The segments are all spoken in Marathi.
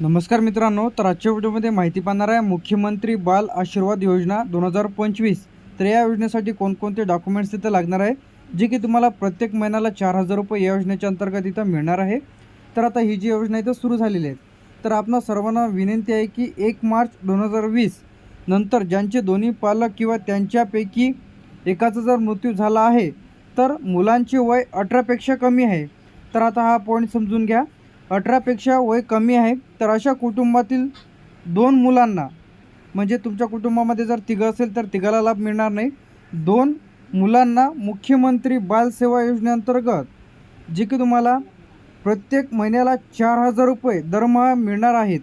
नमस्कार मित्रांनो तर आजच्या व्हिडिओमध्ये माहिती पाहणार आहे मुख्यमंत्री बाल आशीर्वाद योजना दोन हजार पंचवीस. तर या योजनेसाठी कोणकोणते डॉक्युमेंट्स तिथं लागणार आहे जे की तुम्हाला प्रत्येक महिन्याला चार हजार रुपये या योजनेच्या अंतर्गत इथं मिळणार आहे. तर आता ही जी योजना इथं सुरू झालेली आहे तर आपणा सर्वांना विनंती आहे की एक मार्च दोन हजार वीस नंतर ज्यांचे दोन्ही पालक किंवा त्यांच्यापैकी एकाचा जर मृत्यू झाला आहे तर मुलांचे वय अठरापेक्षा कमी आहे. तर आता हा पॉईंट समजून घ्या. अठरापेक्षा वय कमी आहे तर अशा कुटुंबातील दोन मुलांना म्हणजे तुमच्या कुटुंबामध्ये जर तिघं असेल तर तिघाला लाभ मिळणार नाही. दोन मुलांना मुख्यमंत्री बालसेवा योजनेअंतर्गत जे की तुम्हाला प्रत्येक महिन्याला चार हजार रुपये दरमहा मिळणार आहेत.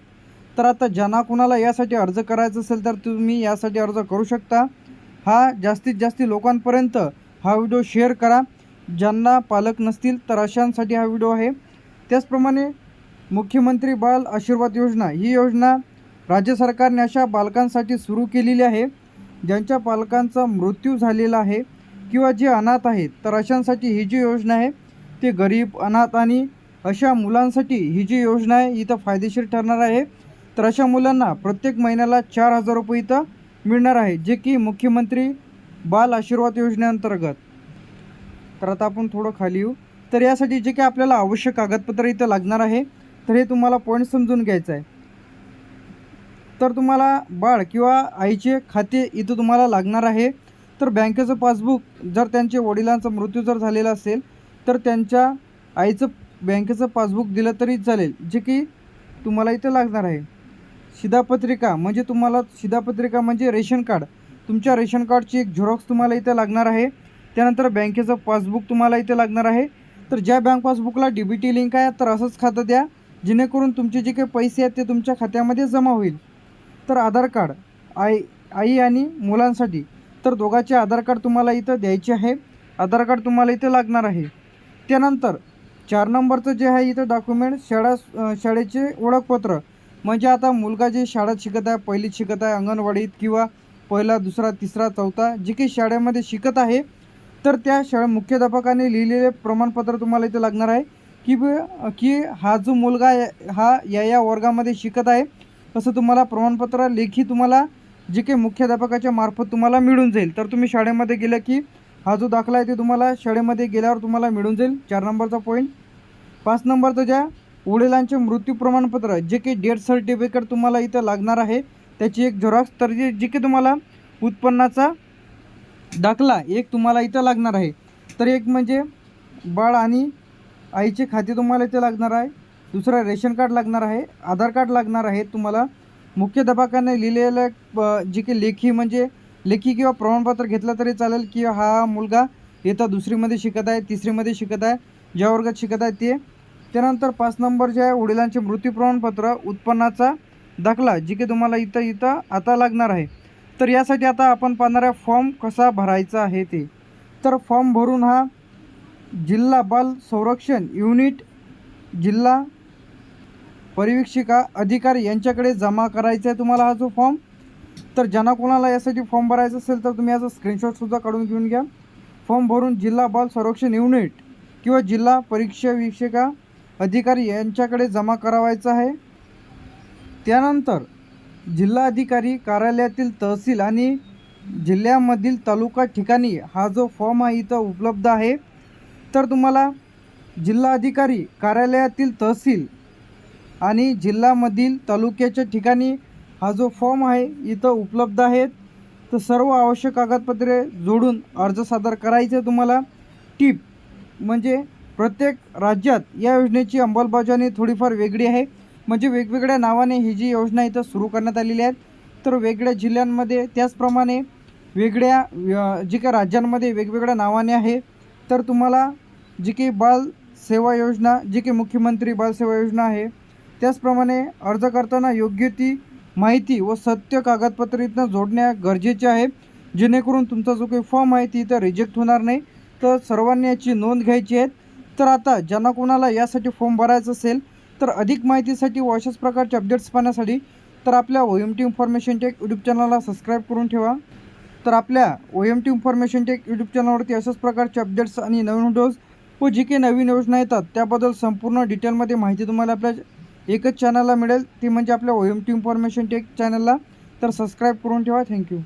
तर आता ज्यांना कुणाला यासाठी अर्ज करायचा असेल तर तुम्ही यासाठी अर्ज करू शकता. हा जास्तीत जास्त लोकांपर्यंत हा व्हिडिओ शेअर करा. ज्यांना पालक नसतील तर अशांसाठी हा व्हिडिओ आहे. त्याचप्रमाणे मुख्यमंत्री बाल आशीर्वाद योजना ही योजना राज्य सरकारने अशा बालकांसाठी सुरू केलेली आहे ज्यांच्या पालकांचा मृत्यू झालेला आहे किंवा जे अनाथ आहेत तर अशांसाठी ही जी योजना आहे ते गरीब अनाथ आणि अशा मुलांसाठी ही जी योजना आहे इथं फायदेशीर ठरणार आहे. तर अशा मुलांना प्रत्येक महिन्याला चार हजार रुपये इथं मिळणार आहे जे की मुख्यमंत्री बाल आशीर्वाद योजनेअंतर्गत. तर आता आपण थोडं खाली येऊ. तर यासाठी जे काही आपल्याला आवश्यक कागदपत्र इथं लागणार आहे तर हे तुम्हाला पॉईंट समजून घ्यायचं आहे. तर तुम्हाला बाळ किंवा आईचे खाते इथं तुम्हाला लागणार आहे. तर बँकेचं पासबुक जर त्यांचे वडिलांचा मृत्यू जर झालेला असेल तर त्यांच्या आईचं बँकेचं पासबुक दिलं तरी चालेल. जे की तुम्हाला इथं लागणार आहे. शिधापत्रिका म्हणजे तुम्हाला शिधापत्रिका म्हणजे रेशन कार्ड. तुमच्या रेशन कार्डची एक झेरॉक्स तुम्हाला इथं लागणार आहे. त्यानंतर बँकेचं पासबुक तुम्हाला इथे लागणार आहे. तर ज्या बँक पासबुकला डी बी टी लिंक आहे तर असंच खातं द्या. जेणेकरून तुमचे जे काही पैसे आहेत ते तुमच्या खात्यामध्ये जमा होईल. तर आधार कार्ड आई आई आणि मुलांसाठी. तर दोघांचे आधार कार्ड तुम्हाला इथं द्यायचे आहे. आधार कार्ड तुम्हाला इथं लागणार आहे. त्यानंतर चार नंबरचं जे आहे इथं डॉक्युमेंट शाळा शाळेचे ओळखपत्र. म्हणजे आता मुलगा जे शाळेत शिकत आहे पहिलीत शिकत आहे अंगणवाडीत किंवा पहिला दुसरा तिसरा चौथा जे काही शाळेमध्ये शिकत आहे तर त्या शाळे मुख्याध्यापकाने लिहिलेले प्रमाणपत्र तुम्हाला इथे लागणार आहे. की की हा जो मुलगा हा या या वर्गामध्ये शिकत आहे असं तुम्हाला प्रमाणपत्र लेखी तुम्हाला जे काही मुख्याध्यापकाच्या मार्फत तुम्हाला मिळून जाईल. तर तुम्ही शाळेमध्ये गेलं की हा जो दाखला आहे ते तुम्हाला शाळेमध्ये गेल्यावर तुम्हाला मिळून जाईल. चार नंबरचा पॉईंट पाच नंबरचं ज्या वडिलांचे मृत्यू प्रमाणपत्र जे काही डेथ सर्टिफिकेट तुम्हाला इथं लागणार आहे त्याची एक झेरॉक्स तर जे जे काही तुम्हाला उत्पन्नाचा दाखला एक तुम्हाला इथं लागणार आहे. तर एक म्हणजे बाळ आणि आईचे खाते तुम्हाला इथे लागणार आहे. दुसरं रेशन कार्ड लागणार आहे आधार कार्ड लागणार आहे. तुम्हाला मुख्य मुख्याध्यापकाने लिहिलेलं जी जे काही लेखी म्हणजे लेखी किंवा प्रमाणपत्र घेतलं तरी चालेल की हा मुलगा येता दुसरीमध्ये शिकत आहे तिसरीमध्ये शिकत आहे ज्या वर्गात शिकत आहे ते. त्यानंतर पाच नंबर जे आहे वडिलांचे मृत्यू प्रमाणपत्र उत्पन्नाचा दाखला जे की तुम्हाला इथं इथं आता लागणार आहे. तर यासाठी आता आपण पाहणाऱ्या फॉर्म कसा भरायचा आहे ते. तर फॉर्म भरून हा जिल्हा बाल संरक्षण युनिट जिल्हा परिवीक्षिका अधिकारी यांच्याकडे जमा करायचा आहे तुम्हाला हा जो फॉर्म. तर ज्यांना कोणाला यासाठी फॉर्म भरायचा असेल तर तुम्ही याचा स्क्रीनशॉटसुद्धा काढून घेऊन घ्या. फॉर्म भरून जिल्हा बाल संरक्षण युनिट किंवा जिल्हा परीक्षा वीक्षिका अधिकारी यांच्याकडे जमा करावायचा आहे. त्यानंतर जिल्हा अधिकारी कार्यालयातील तहसील आणि जिल्ह्यामधील तालुका ठिकाणी हा जो फॉर्म आहे इथं उपलब्ध आहे. तर तुम्हाला जिल्हा अधिकारी कार्यालयातील तहसील आणि जिल्ह्यामधील तालुक्याच्या ठिकाणी हा जो फॉर्म आहे इथं उपलब्ध आहेत. तर सर्व आवश्यक कागदपत्रे जोडून अर्ज सादर करायचे तुम्हाला. टीप म्हणजे प्रत्येक राज्यात या योजनेची अंमलबजावणी थोडीफार वेगळी आहे. म्हणजे वेगवेगळ्या नावाने ही जी योजना इथं सुरू करण्यात आलेली आहे तर वेगळ्या जिल्ह्यांमध्ये त्याचप्रमाणे वेगळ्या जी काही राज्यांमध्ये वेगवेगळ्या नावाने आहे तर तुम्हाला जी काही बाल सेवा योजना जी काही मुख्यमंत्री बाल सेवा योजना आहे त्याचप्रमाणे अर्ज करताना योग्य ती माहिती व सत्य कागदपत्र इथनं जोडण्या गरजेचे आहे जेणेकरून तुमचा जो काही फॉर्म आहे ती इथं रिजेक्ट होणार नाही. तर सर्वांनी याची नोंद घ्यायची आहे. तर आता ज्यांना कोणाला यासाठी फॉर्म भरायचा असेल तर अधिक माहितीसाठी व अशाच प्रकारचे अपडेट्स पाहण्यासाठी तर आपल्या O M T information tech YouTube चॅनलला सबस्क्राईब करून ठेवा. तर आपल्या O M T information tech YouTube चॅनलवरती अशाच प्रकारचे अपडेट्स आणि नवीन व्हिडिओज व जी काही नवीन योजना येतात त्याबद्दल संपूर्ण डिटेलमध्ये माहिती तुम्हाला आपल्या एकच चॅनलला मिळेल. ती म्हणजे आपल्या O M T information tech चॅनलला तर सबस्क्राईब करून ठेवा. थँक्यू